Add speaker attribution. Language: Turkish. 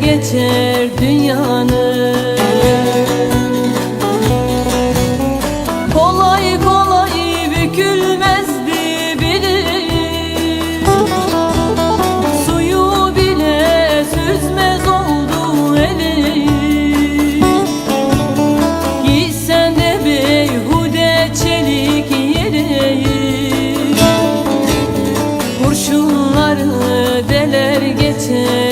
Speaker 1: geçer dünyanın Kolay kolay bükülmezdi biri. Suyu bile süzmez oldu eli. Gitsen de beyhude çelik yere Kurşunları deler geçer.